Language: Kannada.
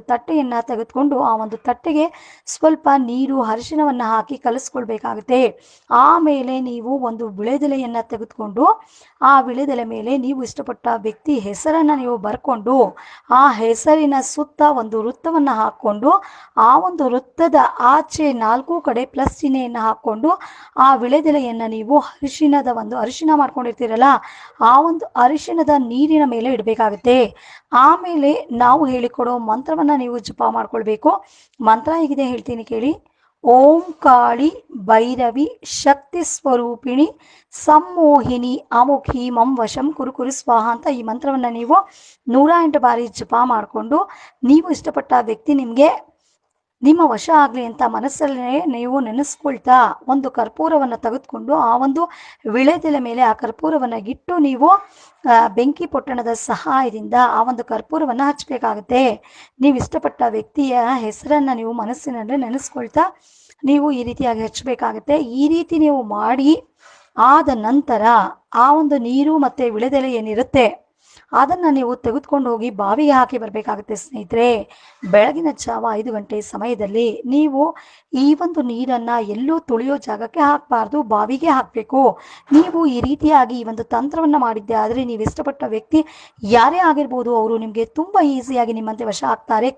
ತಟ್ಟೆಯನ್ನು ತೆಗೆದುಕೊಂಡು ಆ ಒಂದು ತಟ್ಟೆಗೆ ಸ್ವಲ್ಪ ನೀರು ಅರಿಶಿನವನ್ನ ಹಾಕಿ ಕಲಿಸ್ಕೊಳ್ಬೇಕಾಗುತ್ತೆ. ಆಮೇಲೆ ನೀವು ಒಂದು ವಿಳೆದೆಲೆಯನ್ನು ತೆಗೆದುಕೊಂಡು, ಆ ವಿಳೆದೆಲೆ ಮೇಲೆ ನೀವು ಇಷ್ಟಪಟ್ಟ ವ್ಯಕ್ತಿ ಹೆಸರನ್ನ ನೀವು ಬರ್ಕೊಂಡು, ಆ ಹೆಸರಿನ ಸುತ್ತ ಒಂದು ವೃತ್ತವನ್ನ ಹಾಕ್ಕೊಂಡು, ಆ ಒಂದು ವೃತ್ತದ ಆಚೆ ನಾಲ್ಕು ಕಡೆ ಪ್ಲಸ್ ಚಿಹ್ನೆಯನ್ನು ಹಾಕ್ಕೊಂಡು ಆ ವಿಳೆದೆಲೆಯನ್ನು ನೀವು ಅರಿಶಿಣದ ಒಂದು ಅರಿಶಿಣ ಮಾಡ್ಕೊಂಡಿರ್ತೀರಲ್ಲ, ಆ ಒಂದು ಅರಿಶಿಣದ ನೀರಿನ ಮೇಲೆ ಇಡಬೇಕಾಗುತ್ತೆ. ಆಮೇಲೆ ನಾವು ಹೇಳಿಕೊಡೋ ಮಂತ್ರವನ್ನು ನೀವು ಜಪ ಮಾಡ್ಕೊಳ್ಬೇಕು. ಮಂತ್ರ ಹೇಗಿದೆ ಹೇಳ್ತೀನಿ ಕೇಳಿ. ಓಂ ಕಾಳಿ ಭೈರವಿ ಶಕ್ತಿ ಸ್ವರೂಪಿಣಿ ಸಮ್ಮೋಹಿನಿ ಅಮುಖಿ ಮಂ ವಶಂ ಕುರುಕುರು ಸ್ವಾಹ ಅಂತ ಈ ಮಂತ್ರವನ್ನು ನೀವು ನೂರ ಎಂಟು ಬಾರಿ ಜಪ ಮಾಡಿಕೊಂಡು, ನೀವು ಇಷ್ಟಪಟ್ಟ ವ್ಯಕ್ತಿ ನಿಮಗೆ ನಿಮ್ಮ ವಶ ಆಗಲಿ ಅಂತ ಮನಸ್ಸಲ್ಲೇ ನೀವು ನೆನೆಸ್ಕೊಳ್ತಾ ಒಂದು ಕರ್ಪೂರವನ್ನು ತೆಗೆದುಕೊಂಡು ಆ ಒಂದು ವಿಳೆದೆಲೆ ಮೇಲೆ ಆ ಕರ್ಪೂರವನ್ನು ಇಟ್ಟು ನೀವು ಬೆಂಕಿ ಪೊಟ್ಟಣದ ಸಹಾಯದಿಂದ ಆ ಒಂದು ಕರ್ಪೂರವನ್ನು ಹಚ್ಚಬೇಕಾಗುತ್ತೆ ನೀವು ಇಷ್ಟಪಟ್ಟ ವ್ಯಕ್ತಿಯ ಹೆಸರನ್ನು ನೀವು ಮನಸ್ಸಿನಲ್ಲಿ ನೆನೆಸ್ಕೊಳ್ತಾ ನೀವು ಈ ರೀತಿಯಾಗಿ ಹಚ್ಚಬೇಕಾಗುತ್ತೆ. ಈ ರೀತಿ ನೀವು ಮಾಡಿ ಆದ ನಂತರ ಆ ಒಂದು ನೀರು ಮತ್ತು ವಿಳೆದೆಲೆ ಏನಿರುತ್ತೆ? ಅದನ್ನು ನೀವು ತೆಗೆದುಕೊಂಡು ಹೋಗಿ ಬಾವಿಗೆ ಹಾಕಿ ಬರಬೇಕಾಗುತ್ತೆ ಸ್ನೇಹಿತರೆ. ಬೆಳಗಿನ ಜಾವ ಐದು ಗಂಟೆ ಸಮಯದಲ್ಲಿ ನೀವು ಈ ಒಂದು ನೀರನ್ನು ಎಲ್ಲೂ ತುಳಿಯೋ ಜಾಗಕ್ಕೆ ಹಾಕಬಾರ್ದು, ಬಾವಿಗೆ ಹಾಕಬೇಕು. ನೀವು ಈ ರೀತಿಯಾಗಿ ಈ ಒಂದು ತಂತ್ರವನ್ನು ಮಾಡಿದ್ದೆ ಆದರೆ ನೀವು ಇಷ್ಟಪಟ್ಟ ವ್ಯಕ್ತಿ ಯಾರೇ ಆಗಿರ್ಬೋದು, ಅವರು ನಿಮಗೆ ತುಂಬ ಈಸಿಯಾಗಿ ನಿಮ್ಮಂತೆ ವಶ ಆಗ್ತಾರೆ.